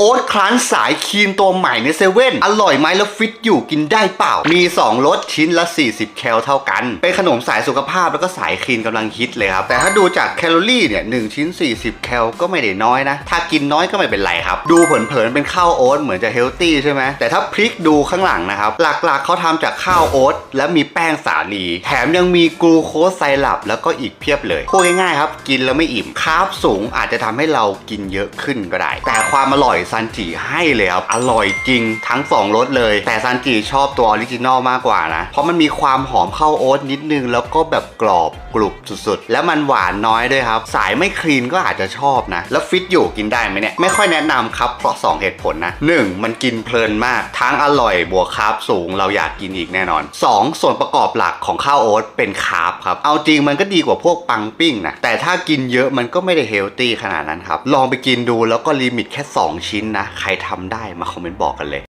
โอ๊ตครันสายคีนตัวใหม่ในเซเว่นอร่อยไหมแล้วฟิตอยู่กินได้เปล่า มี 2รสชิ้นละ 40 แคลเท่ากัน เป็นขนมสายสุขภาพแล้วก็สายคลีนกำลังฮิตเลยครับ แต่ถ้าดูจากแคลอรี่เนี่ยหชิ้น 40 แคลก็ไม่ได้น้อยนะ ถ้ากินน้อยก็ไม่เป็นไรครับ ดูเผินๆเป็นข้าวโอ๊ตเหมือนจะเฮลตี้ใช่ไหมแต่ถ้าพลิกดูข้างหลังนะครับ หลักๆเขาทำจากข้าวโอ๊ตและมีแป้งสาลีแถมยังมีกลูโคสไซรัปแล้วก็อีกเพียบเลยพูดง่ายๆครับกินแล้วไม่อิ่มคาร์บสูงอาจจะทำให้เรากินเยอะขึ้นก็ได้ แต่ความอร่อยซันจิให้เลยครับ อร่อยจริงทั้ง 2รสเลย แต่ซันจิชอบตัวออริจินอลมากกว่านะ เพราะมันมีความหอมข้าวโอ๊ตนิดนึง แล้วก็แบบกรอบกรุบสุดๆ แล้วมันหวานน้อยด้วยครับ สายไม่คลีนก็อาจจะชอบนะ แล้วฟิตอยู่กินได้ไหมเนี่ย ไม่ค่อยแนะนำครับ เพราะ 2 เหตุผลนะ 1. มันกินเพลินมาก ทั้งอร่อยบวกคาร์บสูงเราอยากกินอีกแน่นอน 2. ส่วนประกอบหลักของข้าวโอ๊ตเป็นคาร์บครับเอาจริงมันก็ดีกว่าพวกปังปิ้งนะแต่ถ้ากินเยอะมันก็ไม่ได้เฮลตี้ขนาดนั้นครับลองไปกินดูแล้วก็ลิมิตแค่ 2ชิ้นนะ ใครทำได้มาคอมเมนต์บอกกันเลย